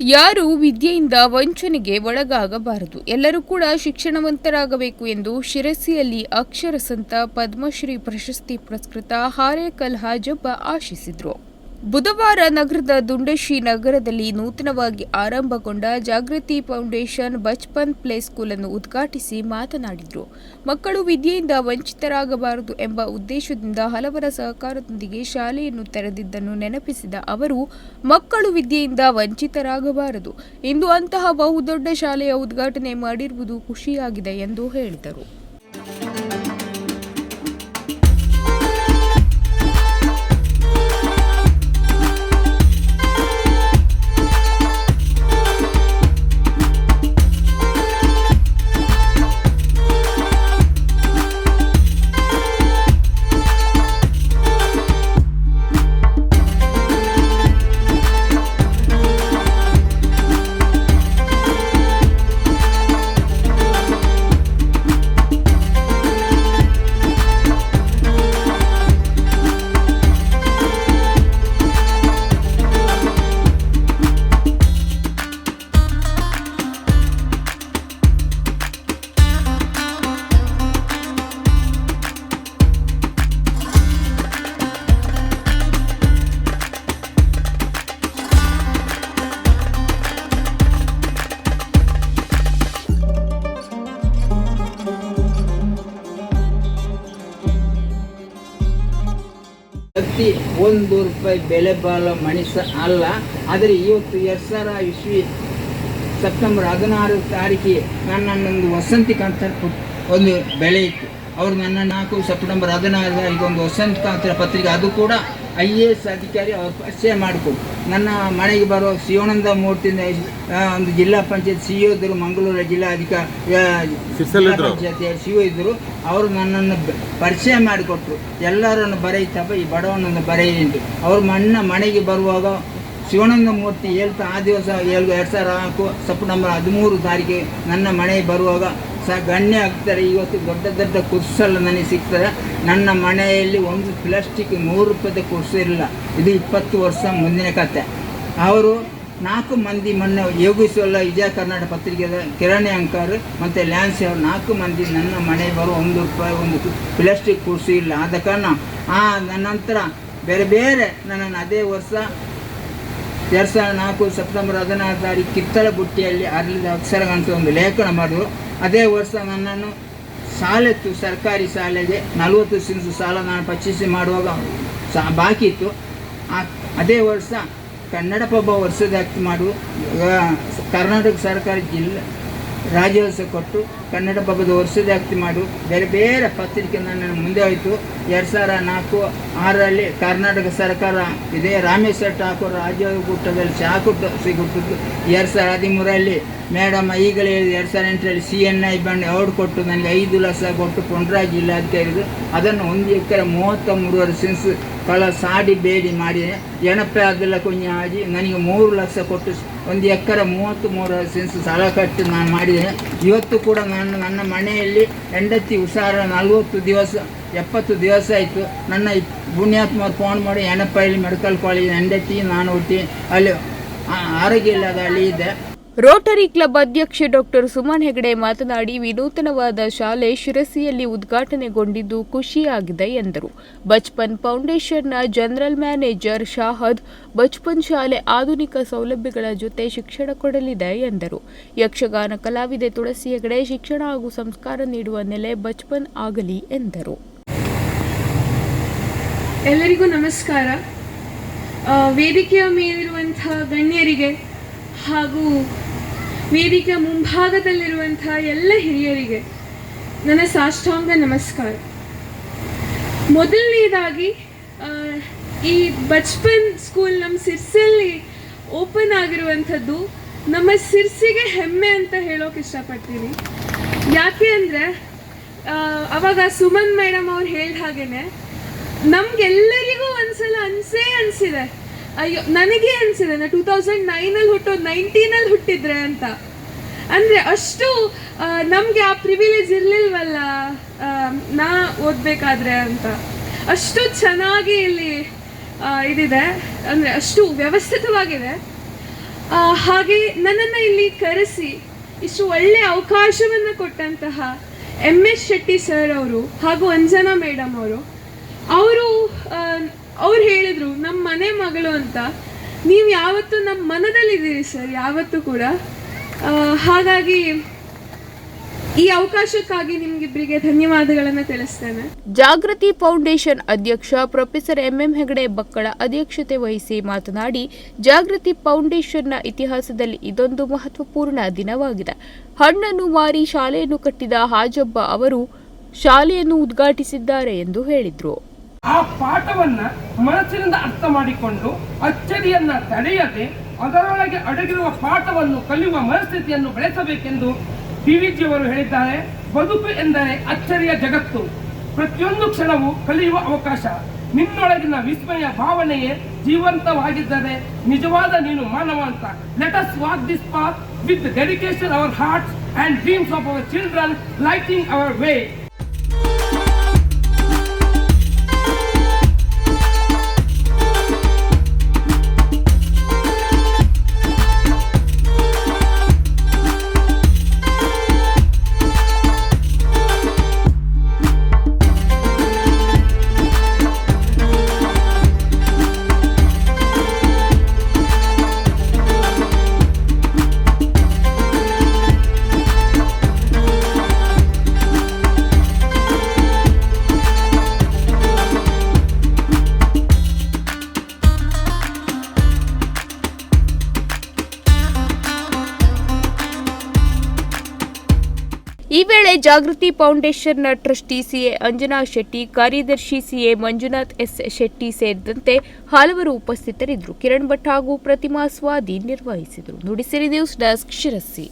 ಯಾರು ವಿದ್ಯೆಯಿಂದ ವಂಚನೆಗೆ ಒಳಗಾಗಬಾರದು. ಎಲ್ಲರೂ ಕೂಡ ಶಿಕ್ಷಣವಂತರಾಗಬೇಕು ಎಂದು ಶಿರಸಿಯಲ್ಲಿ ಅಕ್ಷರಸಂತ ಪದ್ಮಶ್ರೀ ಪ್ರಶಸ್ತಿ ಪುರಸ್ಕೃತ ಹಾರೇಕಲ್ ಹಾಜಬ್ಬ ಆಶಿಸಿದರು. ಬುಧವಾರ ನಗರದ ದುಂಡಶಿ ನಗರದಲ್ಲಿ ನೂತನವಾಗಿ ಆರಂಭಗೊಂಡ ಜಾಗೃತಿ ಫೌಂಡೇಶನ್ ಬಚ್ಪನ್ ಪ್ಲೇ ಸ್ಕೂಲ್ ಅನ್ನು ಉದ್ಘಾಟಿಸಿ ಮಾತನಾಡಿದರು. ಮಕ್ಕಳು ವಿದ್ಯೆಯಿಂದ ವಂಚಿತರಾಗಬಾರದು ಎಂಬ ಉದ್ದೇಶದಿಂದ ಹಲವರ ಸಹಕಾರದೊಂದಿಗೆ ಶಾಲೆಯನ್ನು ತೆರೆದಿದ್ದನ್ನು ನೆನಪಿಸಿದ ಅವರು, ಮಕ್ಕಳು ವಿದ್ಯೆಯಿಂದ ವಂಚಿತರಾಗಬಾರದು. ಇಂದು ಅಂತಹ ಬಹುದೊಡ್ಡ ಶಾಲೆಯ ಉದ್ಘಾಟನೆ ಮಾಡಿರುವುದು ಖುಷಿಯಾಗಿದೆ ಎಂದು ಹೇಳಿದರು. ಹತ್ತಿ ಒಂದು ರೂಪಾಯಿ ಬೆಲೆ ಬಾಳೋ ಮನುಷ್ಯ ಅಲ್ಲ. ಆದರೆ ಇವತ್ತು ಎರಡು ಸಾವಿರ ಇಸ್ವಿ ಸೆಪ್ಟೆಂಬರ್ ಹದಿನಾರು ತಾರೀಕಿಗೆ ನನ್ನನ್ನೊಂದು ವಸಂತಿ ಕಾಂತರ ಒಂದು ಬೆಳೆ ಇತ್ತು. ಅವ್ರು ನನ್ನ ನಾಲ್ಕು ಸೆಪ್ಟೆಂಬರ್ ಹದಿನಾರು ಒಂದು ವಸಂತಿ ಕಾಂತರ ಪತ್ರಿಕೆ, ಅದು ಕೂಡ ಐ ಎ ಎಸ್ ಅಧಿಕಾರಿ ಅವರು ಪರಿಚಯ ಮಾಡಿಕೊಡು. ನನ್ನ ಮನೆಗೆ ಬರೋ ಶಿವಾನಂದ ಮೂರ್ತಿಯಿಂದ ಒಂದು ಜಿಲ್ಲಾ ಪಂಚಾಯತ್ ಸಿ ಇದ್ರು ಮಂಗಳೂರು ಜಿಲ್ಲಾ ಅಧಿಕಾರಿ. ಪಂಚಾಯತ್ ಸಿ ಇದ್ದರು ಅವರು ನನ್ನನ್ನು ಪರಿಚಯ ಮಾಡಿಕೊಟ್ರು. ಎಲ್ಲರನ್ನು ಬರೆಯುತ್ತಪ್ಪ ಈ ಬಡವನನ್ನು ಬರೆಯಿರಿ ಅವರು ಮಣ್ಣ ಮನೆಗೆ ಬರುವಾಗ ಶಿವಾನಂದ ಮೂರ್ತಿ ಹೇಳ್ತಾ ಆ ದಿವಸ ಏಳು ಎರಡು ಸಾವಿರ ನಾಲ್ಕು ಸೆಪ್ಟೆಂಬರ್ ಹದಿಮೂರು ತಾರೀಕಿಗೆ ನನ್ನ ಮನೆಗೆ ಬರುವಾಗ ಸಹ ಗಣ್ಯ ಆಗ್ತಾರೆ. ಇವತ್ತು ದೊಡ್ಡ ದೊಡ್ಡ ಕುರ್ಸೆಲ್ಲ ನನಗೆ ಸಿಗ್ತದೆ. ನನ್ನ ಮನೆಯಲ್ಲಿ ಒಂದು ಪ್ಲಾಸ್ಟಿಕ್ ನೂರು ರೂಪಾಯಿದ ಕುರ್ಸು ಇರಲಿಲ್ಲ ಇದು ಇಪ್ಪತ್ತು ವರ್ಷ ಮುಂದಿನ ಕತೆ. ಅವರು ನಾಲ್ಕು ಮಂದಿ ಮೊನ್ನೆ ಯೋಗಿಸುವಲ್ಲ ವಿಜಯ ಕರ್ನಾಟಕ ಪತ್ರಿಕೆದ ಕಿರಾಣಿ ಅಂಕರ್ ಮತ್ತು ಲ್ಯಾನ್ಸ್ ಅವರು ನಾಲ್ಕು ಮಂದಿ ನನ್ನ ಮನೆಗೆ ಬರೋ ಒಂದು ರೂಪಾಯಿ ಒಂದು ಪ್ಲಾಸ್ಟಿಕ್ ಕುರ್ಸಿ ಇಲ್ಲ. ಆದ ಕಾರಣ ಆ ನಂತರ ಬೇರೆ ಬೇರೆ ನನ್ನನ್ನು ಅದೇ ವರ್ಷ ಎರಡು ಸಾವಿರದ ನಾಲ್ಕು ಸೆಪ್ಟೆಂಬರ್ ಹದಿನಾರು ತಾರೀಕು ಕಿತ್ತಳ ಬುಟ್ಟಿಯಲ್ಲಿ ಅರಳಿದ ಅಕ್ಷರಗಂತ ಒಂದು ಲೇಖನ ಮಾಡಿದ್ರು ಅದೇ ವರ್ಷ ನನ್ನನ್ನು ಶಾಲೆತ್ತು ಸರ್ಕಾರಿ ಶಾಲೆಗೆ ನಲವತ್ತು ಸಿನ್ಸು ಸಾಲ ನಾನು ಪರ್ಚೇಸ್ ಮಾಡುವಾಗ ಸಾ ಬಾಕಿ ಇತ್ತು. ಆ ಅದೇ ವರ್ಷ ಕನ್ನಡ ಪಬ್ಬ ವರ್ಷದ ಆಕ್ಟ್ ಮಾಡು ಕರ್ನಾಟಕ ಸರ್ಕಾರ ಜಿಲ್ಲೆ ರಾಜ್ಯೋತ್ಸವ ಕೊಟ್ಟು ಕನ್ನಡ ಪಬ್ಬದ ವರ್ಷದ ಆಕ್ತಿ ಮಾಡು. ಬೇರೆ ಬೇರೆ ಪತ್ರಿಕೆ ನನ್ನ ಮುಂದೆ ಹೋಯಿತು. ಎರಡು ಸಾವಿರ ನಾಲ್ಕು, ಆರರಲ್ಲಿ ಕರ್ನಾಟಕ ಸರ್ಕಾರ ಇದೇ. ರಾಮೇಶ್ವರ ಠಾಕೂರ್ ರಾಜ್ಯಕೂಟದಲ್ಲಿ ಶಾಕುಟ ಸಿಗುತ್ತಿದ್ದು ಎರಡು ಸಾವಿರ ಹದಿಮೂರಲ್ಲಿ ಮೇಡಮ್ ಈಗಲೇ ಎರಡು ಸಾವಿರ ಎಂಟರಲ್ಲಿ ಸಿ ಎನ್ ಐ ಬಂಡ್ ಅವಾರ್ಡ್ ಕೊಟ್ಟು ನನಗೆ ಐದು ಲಕ್ಷ ಕೊಟ್ಟು ಪುಂಡ್ರಾಜ್ ಜಿಲ್ಲಾಧಿಕಾರಿದು ಅದನ್ನು ಒಂದು ಎಕರೆ ಮೂವತ್ತ ಮೂರುವರೆ ಸೆನ್ಸ್ ಕಳ ಸಾಡಿ ಬೇಡಿ ಮಾಡಿ ಎಣಪೆ ಅದೆಲ್ಲ ಕೊಂಚ ಆಗಿ ನನಗೆ ಮೂರು ಲಕ್ಷ ಕೊಟ್ಟು ಒಂದು ಎಕರೆ ಮೂವತ್ತು ಮೂರು ಸೆನ್ಸ್ ಸಾಲ ಕಟ್ಟಿ ನಾನು ಮಾಡಿದ್ದೇನೆ ಇವತ್ತು ಕೂಡ ನಾನು ನನ್ನ ಮನೆಯಲ್ಲಿ ಹೆಂಡತಿ ಹುಷಾರ, ನಲ್ವತ್ತು ದಿವಸ, ಎಪ್ಪತ್ತು ದಿವಸ ಆಯಿತು. ನನ್ನ ಪುಣ್ಯಾತ್ಮ ಫೋನ್ ಮಾಡಿ ಎಣಪಲ್ಲಿ ಮೆಡಿಕಲ್ ಕಾಲೇಜ್ ಹೆಂಡತಿ, ನಾನು ಹುಟ್ಟಿ, ಅಲ್ಲಿ ಆರೋಗ್ಯ ಇಲ್ಲದ ಅಲ್ಲಿ ಇದ್ದೆ. ರೋಟರಿ ಕ್ಲಬ್ ಅಧ್ಯಕ್ಷೆ ಡಾಕ್ಟರ್ ಸುಮನ್ ಹೆಗಡೆ ಮಾತನಾಡಿ, ವಿನೂತನವಾದ ಶಾಲೆ ಶಿರಸಿಯಲ್ಲಿ ಉದ್ಘಾಟನೆಗೊಂಡಿದ್ದು ಖುಷಿಯಾಗಿದೆ ಎಂದರು. ಬಚ್ಪನ್ ಫೌಂಡೇಶನ್ನ ಜನರಲ್ ಮ್ಯಾನೇಜರ್ ಶಾಹದ್, ಬಚ್ಪನ್ ಶಾಲೆ ಆಧುನಿಕ ಸೌಲಭ್ಯಗಳ ಜೊತೆ ಶಿಕ್ಷಣ ಕೊಡಲಿದೆ ಎಂದರು. ಯಕ್ಷಗಾನ ಕಲಾವಿದೆ ತುಳಸಿ ಹೆಗಡೆ ಶಿಕ್ಷಣ ಹಾಗೂ ಸಂಸ್ಕಾರ ನೀಡುವ ನೆಲೆ ಬಚ್ಪನ್ ಆಗಲಿ ಎಂದರು. ಎಲ್ಲರಿಗೂ ನಮಸ್ಕಾರ. ವೇದಿಕೆಯ ಮೇಲಿರುವಂತಹ ಗಣ್ಯರಿಗೆ ಹಾಗೂ ವೇದಿಕೆಯ ಮುಂಭಾಗದಲ್ಲಿರುವಂತಹ ಎಲ್ಲ ಹಿರಿಯರಿಗೆ ನನ್ನ ಸಾಷ್ಟಾಂಗ ನಮಸ್ಕಾರ. ಮೊದಲನೇದಾಗಿ ಈ ಬಚ್ಪನ್ ಸ್ಕೂಲ್ ನಮ್ಮ ಸಿರ್ಸಲ್ಲಿ ಓಪನ್ ಆಗಿರುವಂಥದ್ದು ನಮ್ಮ ಸಿರ್ಸಿಗೆ ಹೆಮ್ಮೆ ಅಂತ ಹೇಳೋಕೆ ಇಷ್ಟಪಡ್ತೀನಿ. ಯಾಕೆ ಅಂದರೆ ಅವಾಗ ಸುಮನ್ ಮೇಡಮ್ ಅವ್ರು ಹೇಳಿದ ಹಾಗೇನೆ, ನಮ್ಗೆಲ್ಲರಿಗೂ ಒಂದ್ಸಲ ಅನ್ಸೇ ಅನ್ಸಿದೆ. ಅಯ್ಯೋ, ನನಗೆ ಅನ್ಸಿದೆ, ನಾ ಟೂ ತೌಸಂಡ್ ನೈನಲ್ಲಿ ಹುಟ್ಟೋದು ನೈನ್ಟೀನಲ್ಲಿ ಹುಟ್ಟಿದ್ರೆ ಅಂತ. ಅಂದರೆ ಅಷ್ಟು ನಮಗೆ ಆ ಪ್ರಿವಿಲೇಜ್ ಇರಲಿಲ್ವಲ್ಲ ನಾ ಓದಬೇಕಾದ್ರೆ ಅಂತ. ಅಷ್ಟು ಚೆನ್ನಾಗಿ ಇಲ್ಲಿ ಇದಿದೆ. ಅಂದರೆ ಅಷ್ಟು ವ್ಯವಸ್ಥಿತವಾಗಿದೆ. ಹಾಗೆ ನನ್ನನ್ನು ಇಲ್ಲಿ ಕರೆಸಿ, ಇಷ್ಟು ಒಳ್ಳೆಯ ಅವಕಾಶವನ್ನು ಕೊಟ್ಟಂತಹ ಎಂ ಎಸ್ ಶೆಟ್ಟಿ ಸರ್ ಅವರು ಹಾಗೂ ಅಂಜನಾ ಮೇಡಮ್ ಅವರು ಅವರು ಅವ್ರು ಹೇಳಿದ್ರು ನಮ್ಮ ಮನೆ ಮಗಳು ಅಂತ, ನೀವು ಯಾವತ್ತೂ ನಮ್ಮ ಮನದಲ್ಲಿದ್ದೀರಿ ಸರ್, ಯಾವತ್ತೂ ಕೂಡ. ಹಾಗಾಗಿ ಈ ಅವಕಾಶಕ್ಕಾಗಿ ನಿಮ್ಗಿಬ್ಬರಿಗೆ ಧನ್ಯವಾದಗಳನ್ನು ತಿಳಿಸ್ತೇನೆ. ಜಾಗೃತಿ ಫೌಂಡೇಶನ್ ಅಧ್ಯಕ್ಷ ಪ್ರೊಫೆಸರ್ ಎಂಎಂ ಹೆಗಡೆ ಬಕ್ಕಳ ಅಧ್ಯಕ್ಷತೆ ವಹಿಸಿ ಮಾತನಾಡಿ, ಜಾಗೃತಿ ಫೌಂಡೇಶನ್ನ ಇತಿಹಾಸದಲ್ಲಿ ಇದೊಂದು ಮಹತ್ವಪೂರ್ಣ ದಿನವಾಗಿದೆ. ಹಣ್ಣನ್ನು ಮಾರಿ ಶಾಲೆಯನ್ನು ಕಟ್ಟಿದ ಹಾಜಬ್ಬ ಅವರು ಶಾಲೆಯನ್ನು ಉದ್ಘಾಟಿಸಿದ್ದಾರೆ ಎಂದು ಹೇಳಿದರು. ಆ ಪಾಠವನ್ನ ಮನಸ್ಸಿನಿಂದ ಅರ್ಥ ಮಾಡಿಕೊಂಡು, ಅಚ್ಚರಿಯನ್ನ ತಡೆಯದೆ ಅದರೊಳಗೆ ಅಡಗಿರುವ ಪಾಠವನ್ನು ಕಲಿಯುವ ಮನಸ್ಥಿತಿಯನ್ನು ಬೆಳೆಸಬೇಕೆಂದು ಡಿವಿಜಿಯವರು ಹೇಳಿದ್ದಾರೆ. ಬದುಕು ಎಂದರೆ ಅಚ್ಚರಿಯ ಜಗತ್ತು. ಪ್ರತಿಯೊಂದು ಕ್ಷಣವೂ ಕಲಿಯುವ ಅವಕಾಶ. ನಿನ್ನೊಳಗಿನ ವಿಸ್ಮಯ ಭಾವನೆಯೇ ಜೀವಂತವಾಗಿದ್ದರೆ ನಿಜವಾದ ನೀನು ಮಾನವ ಅಂತ. Let us walk this path with dedication our hearts and dreams of our children lighting our way ಈ ವೇಳೆ ಜಾಗೃತಿ ಫೌಂಡೇಶನ್ನ ಟ್ರಸ್ಟಿ ಸಿಎ ಅಂಜನಾ ಶೆಟ್ಟಿ, ಕಾರ್ಯದರ್ಶಿ ಸಿಎ ಮಂಜುನಾಥ್ ಎಸ್ ಶೆಟ್ಟಿ ಸೇರಿದಂತೆ ಹಲವರು ಉಪಸ್ಥಿತರಿದ್ದರು. ಕಿರಣ್ ಭಟ್ ಹಾಗೂ ಪ್ರತಿಮಾ ಸ್ವಾದಿ ನಿರ್ವಹಿಸಿದರು. Nudisiri news desk Sirsi.